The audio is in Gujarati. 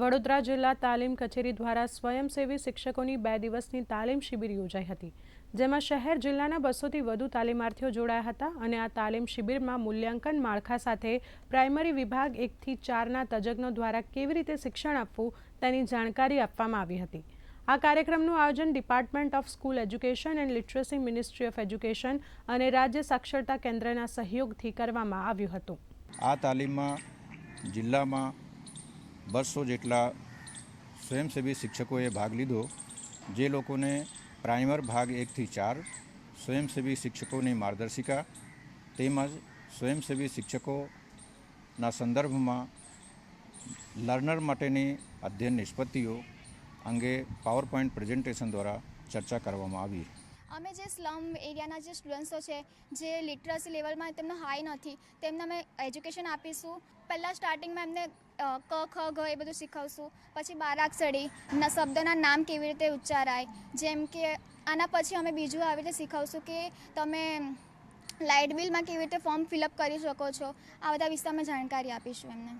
વડોદરા જિલ્લા તાલીમ કચેરી દ્વારા સ્વયંસેવી શિક્ષકોની બે દિવસની તાલીમ શિબિર યોજાઈ હતી, જેમાં શહેર જિલ્લાના બસોથી વધુ તાલીમાર્થીઓ જોડાયા હતા અને આ તાલીમ શિબિરમાં મૂલ્યાંકન માળખા સાથે પ્રાઇમરી વિભાગ એકથી ચારના તજજ્ઞો દ્વારા કેવી રીતે શિક્ષણ આપવું તેની જાણકારી આપવામાં આવી હતી. આ કાર્યક્રમનું આયોજન department of school education and literacy ministry of education અને રાજ્ય સાક્ષરતા કેન્દ્રના સહયોગથી કરવામાં આવ્યું હતું. આ તાલીમમાં જિલ્લામાં બસો જેટલા સ્વયંસેવી શિક્ષકોએ ભાગ લીધો, જે લોકોને પ્રાઇમર ભાગ એકથી ચાર, સ્વયંસેવી શિક્ષકોની માર્ગદર્શિકા તેમજ સ્વયંસેવી શિક્ષકોના સંદર્ભમાં લર્નર માટેની અધ્યયન નિષ્પત્તિઓ અંગે પાવર પોઈન્ટ પ્રેઝન્ટેશન દ્વારા ચર્ચા કરવામાં આવી. અમે જે સ્લમ એરિયાના જે સ્ટુડન્ટ્સો છે, જે લિટરસી લેવલમાં તેમનો હાઈ નથી, તેમને અમે એજ્યુકેશન આપીશું. પહેલાં સ્ટાર્ટિંગમાં એમને ક, ખ, ઘ એ બધું શીખવશું. પછી બારાક્ષરી, ના, શબ્દના નામ કેવી રીતે ઉચ્ચારાય, જેમ કે આના પછી અમે બીજું આવી રીતે શીખવશું કે તમે લાઇટ બિલમાં કેવી રીતે ફોર્મ ફિલઅપ કરી શકો છો. આ બધા વિશે અમે જાણકારી આપીશું એમને.